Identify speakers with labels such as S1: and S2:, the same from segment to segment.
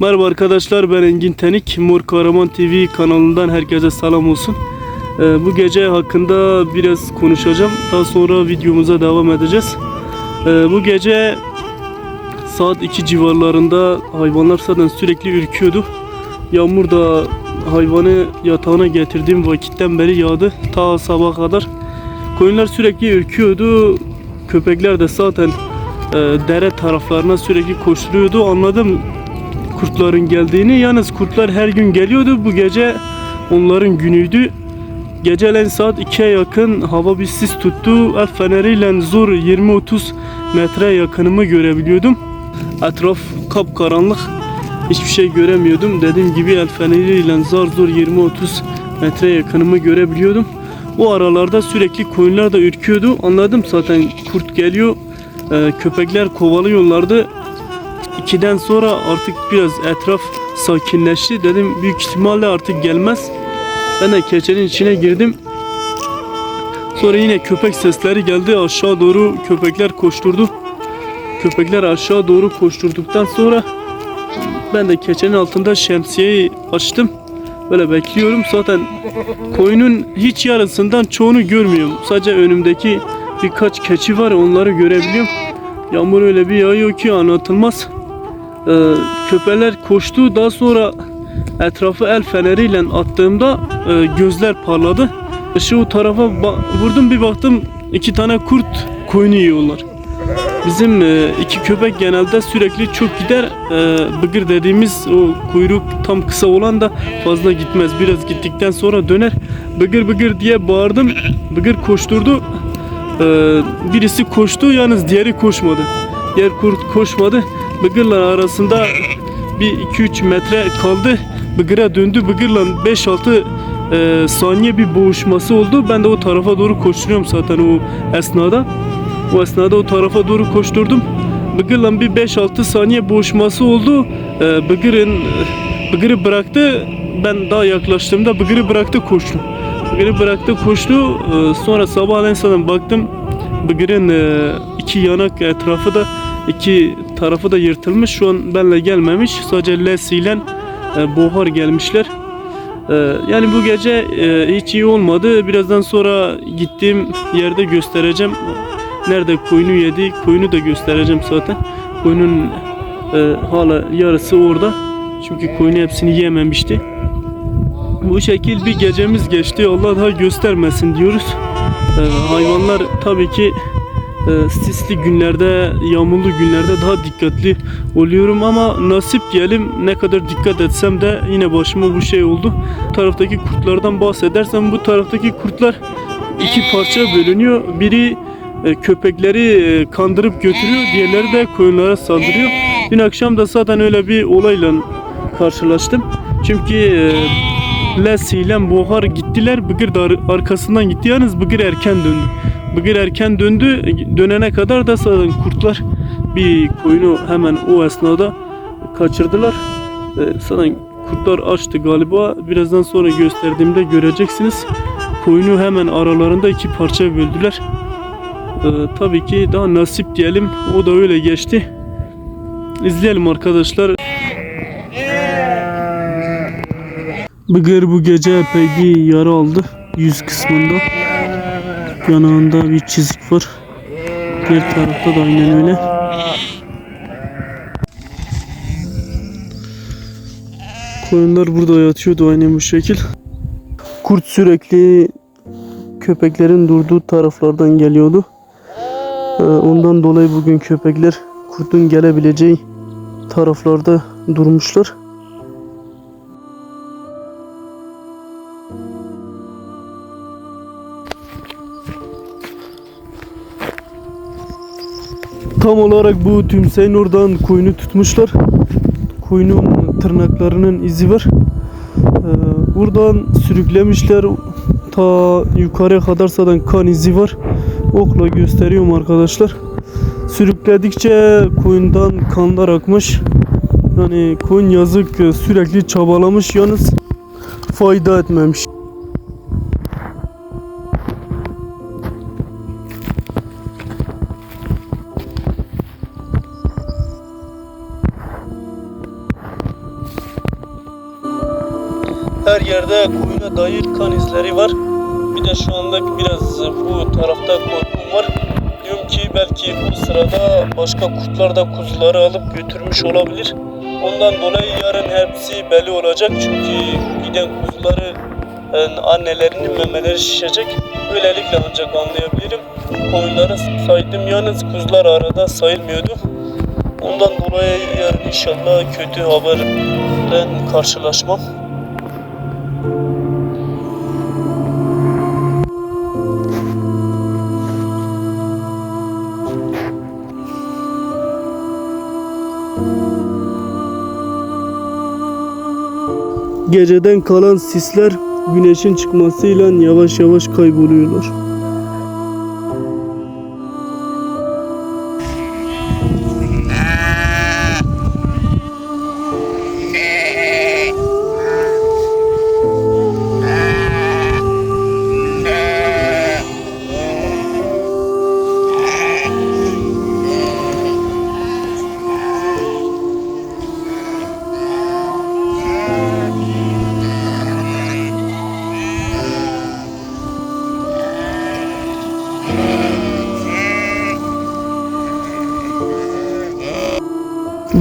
S1: Merhaba arkadaşlar ben Engin Tenik. Mor Kahraman TV kanalından herkese selam olsun. Ee, bu gece hakkında biraz konuşacağım. Daha sonra videomuza devam edeceğiz. Ee, bu gece saat 2 civarlarında hayvanlar zaten sürekli ürküyordu. Yağmur da hayvanı yatağına getirdiğim vakitten beri yağdı. Ta sabah kadar. Koyunlar sürekli ürküyordu. Köpekler de zaten e, dere taraflarına sürekli koşturuyordu. Anladım kurtların geldiğini. Yalnız kurtlar her gün geliyordu. Bu gece onların günüydü. Gecelen saat 2'ye yakın hava bir sis tuttu. El feneriyle zor 20-30 metre yakınımı görebiliyordum. Etraf kapkaranlık. Hiçbir şey göremiyordum. Dediğim gibi el feneriyle zar zor 20-30 metre yakınımı görebiliyordum. O aralarda sürekli koyunlar da ürküyordu. Anladım zaten kurt geliyor. Ee, köpekler kovalıyorlardı. 2'den sonra artık biraz etraf sakinleşti. Dedim büyük ihtimalle artık gelmez. Ben de keçenin içine girdim. Sonra yine köpek sesleri geldi. Aşağı doğru köpekler koşturdu. Köpekler aşağı doğru koşturduktan sonra ben de keçenin altında şemsiyeyi açtım. Böyle bekliyorum. Zaten koyunun hiç yarısından çoğunu görmüyorum. Sadece önümdeki birkaç keçi var. Onları görebiliyorum. Yağmur öyle bir yağıyor ki anlatılmaz. Ee, köpeler koştu. Daha sonra etrafı el feneriyle attığımda e, gözler parladı. O tarafa vurdum bir baktım iki tane kurt koyunu yiyorlar. Bizim e, iki köpek genelde sürekli çok gider. E, bıgır dediğimiz o kuyruk tam kısa olan da fazla gitmez. Biraz gittikten sonra döner. Bıgır bıgır diye bağırdım. Bıgır koşturdu. E, birisi koştu yalnız diğeri koşmadı. Diğer kurt koşmadı. Bıgırla arasında bir 2-3 metre kaldı. Bıgıra döndü. Bıgırla 5-6 e, saniye bir boğuşması oldu. Ben de o tarafa doğru koşturuyorum zaten o esnada. O esnada o tarafa doğru koşturdum. Bıgırla bir 5-6 saniye boğuşması oldu. Ee, Bıgır'ın Bıgır'ı bıraktı. Ben daha yaklaştığımda Bıgır'ı bıraktı koştu. Bıgır'ı bıraktı koştu. Ee, sonra sabahleyin sana baktım. Bıgır'ın e, iki yanak etrafı da iki tarafı da yırtılmış. Şu an benle gelmemiş. Sadece Les ile e, Bohar gelmişler. Ee, yani bu gece e, hiç iyi olmadı. Birazdan sonra gittiğim yerde göstereceğim. Nerede koyunu yedi, koyunu da göstereceğim zaten. Koyunun e, hala yarısı orada. Çünkü koyunu hepsini yememişti. Bu şekil bir gecemiz geçti. Allah daha göstermesin diyoruz. E, hayvanlar tabii ki e, sisli günlerde, yağmurlu günlerde daha dikkatli oluyorum ama nasip diyelim ne kadar dikkat etsem de yine başıma bu şey oldu. Bu taraftaki kurtlardan bahsedersem bu taraftaki kurtlar iki parça bölünüyor. Biri e, köpekleri e, kandırıp götürüyor, diğerleri de koyunlara saldırıyor. Dün akşam da zaten öyle bir olayla karşılaştım. Çünkü e, Les ile Bohar gittiler, Bıgır da ar- arkasından gitti. Yalnız Bıgır erken döndü. Bıgır erken döndü, dönene kadar da zaten kurtlar bir koyunu hemen o esnada kaçırdılar. E, zaten kurtlar açtı galiba. Birazdan sonra gösterdiğimde göreceksiniz. Koyunu hemen aralarında iki parça böldüler. Ee, tabii ki daha nasip diyelim. O da öyle geçti. İzleyelim arkadaşlar. Bıgır bu gece epey yara aldı. Yüz kısmında. Yanağında bir çizik var. Diğer tarafta da aynen öyle. Koyunlar burada yatıyordu aynen bu şekil. Kurt sürekli köpeklerin durduğu taraflardan geliyordu. Ee, Ondan dolayı bugün köpekler kurtun gelebileceği taraflarda durmuşlar. Tam olarak bu tümseyin oradan koyunu tutmuşlar. Koyunun tırnaklarının izi var. Ee, Buradan sürüklemişler ta yukarıya kadar zaten kan izi var. Okla gösteriyorum arkadaşlar. Sürükledikçe koyundan kanlar akmış. Yani koyun yazık sürekli çabalamış yalnız fayda etmemiş. Her yerde koyuna dair kan izleri var. Bir de şu anda biraz bu tarafta korkum var. Diyorum ki belki bu sırada başka kurtlar da kuzuları alıp götürmüş olabilir. Ondan dolayı yarın hepsi belli olacak. Çünkü giden kuzuları yani annelerinin memeleri şişecek. Böylelikle ancak anlayabilirim. Koyunları saydım yalnız kuzular arada sayılmıyordu. Ondan dolayı yarın inşallah kötü haberden karşılaşmam. Geceden kalan sisler güneşin çıkmasıyla yavaş yavaş kayboluyorlar.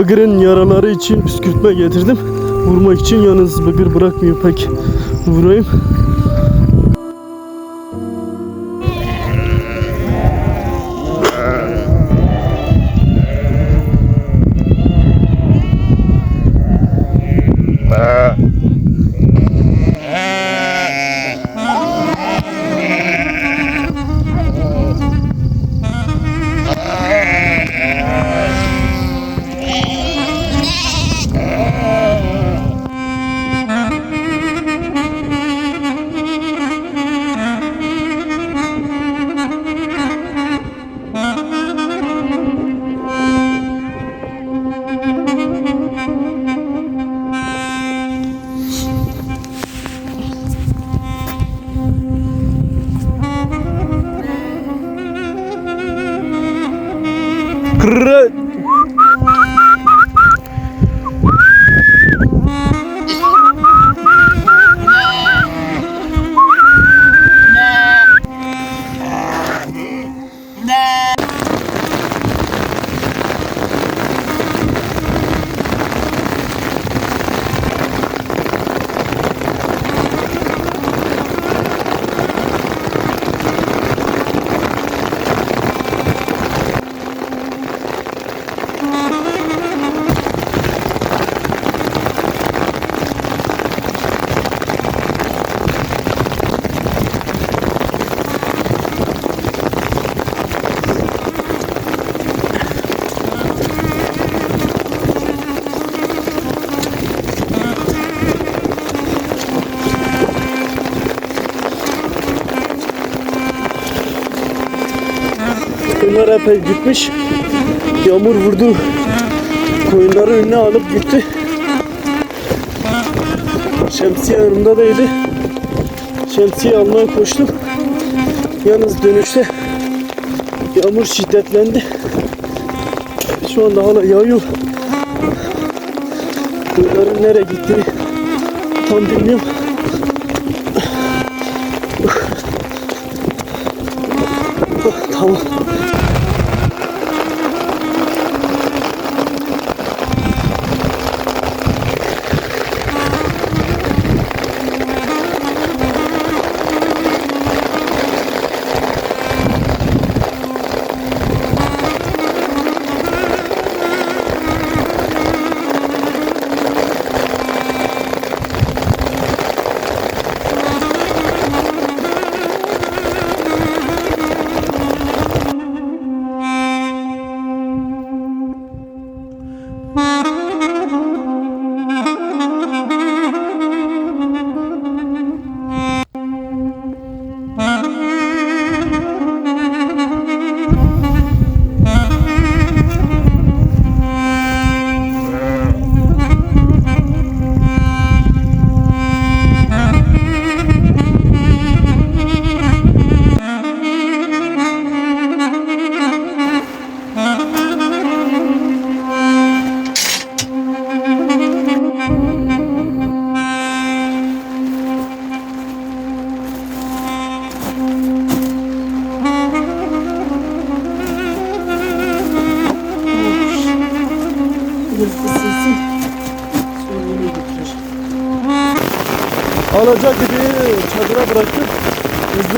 S1: Bıgır'ın yaraları için püskürtme getirdim. Vurmak için yalnız Bıgır bırakmıyor pek. Vurayım. Koyunlar epey gitmiş. Yağmur vurdu. Koyunları önüne alıp gitti. Şemsiye yanımda değildi. Şemsiye almaya koştum. Yalnız dönüşte yağmur şiddetlendi. Şu anda hala yağıyor. Koyunların nereye gittiğini tam bilmiyorum. Tamam.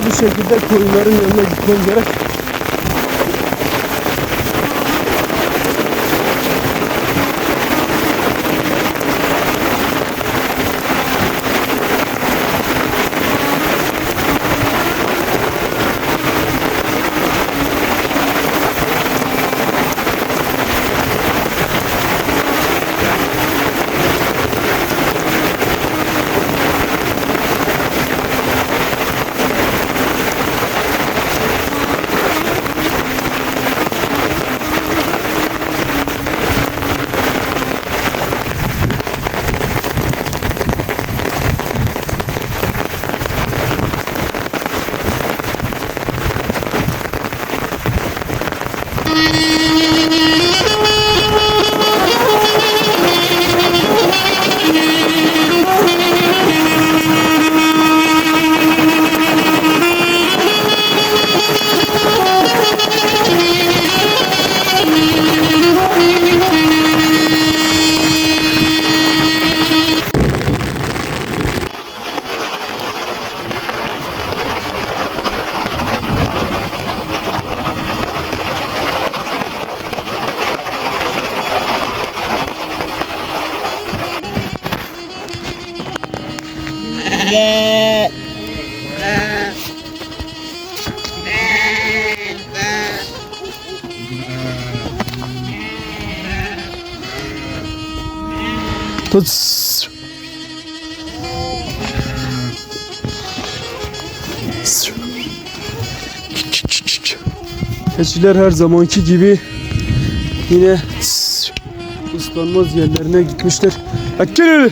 S1: Bir şekilde koyunların yanına gitmem gerek. Thank you. Tıs. Keçiler her zamanki gibi yine ıs- ıslanmaz yerlerine gitmişler. Akülü.